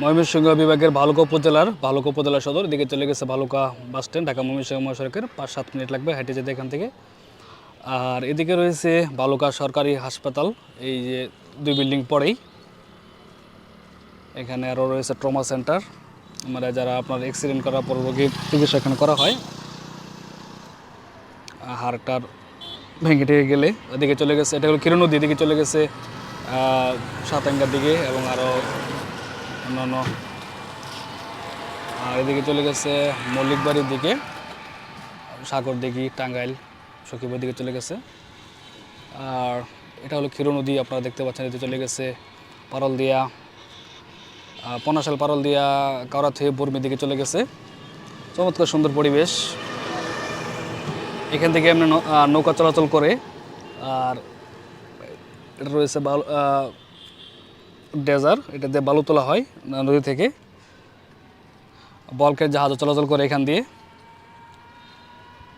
ময়মনসিংহ বিভাগের ভালুকা উপজেলার ভালুকা উপজেলা সদর। এদিকে চলে গেছে ভালুকা বাস স্ট্যান্ড ঢাকা ময়মনসিংহ মহাসড়কের পাঁচ সাত মিনিট লাগবে হেঁটে যেতে এখান থেকে। আর এদিকে রয়েছে ভালুকা সরকারি হাসপাতাল, এই যে দুই বিল্ডিং পরেই। এখানে আরও রয়েছে ট্রমা সেন্টার মানে যারা আপনার অ্যাক্সিডেন্ট করার পর রোগীর চিকিৎসা এখানে করা হয়। হাড়টার ভেঙে টেঙে গেলে ওদিকে চলে গেছে, এটা হলো কিরণ নদী এদিকে চলে গেছে সাতাঙ্গার দিকে এবং আরও অন্যান্য আর এদিকে চলে গেছে মল্লিকবাড়ির দিকে। সাগর দিঘি, টাঙ্গাইল, সখীপুর দিকে চলে গেছে। আর এটা হলো ক্ষীর নদী, আপনারা দেখতে পাচ্ছেন, এদিকে চলে গেছে পারল দিয়া পনাশাল পারল দিয়া কাওড়া থেকে বর্মি দিকে চলে গেছে। চমৎকার সুন্দর পরিবেশ। এখান থেকে আমরা নৌকা চলাচল করে। আর এটা রয়েছে ডেজার এটা দিয়ে বালু তোলা হয় নদী থেকে। বলকের জাহাজও চলাচল করে এখান দিয়ে।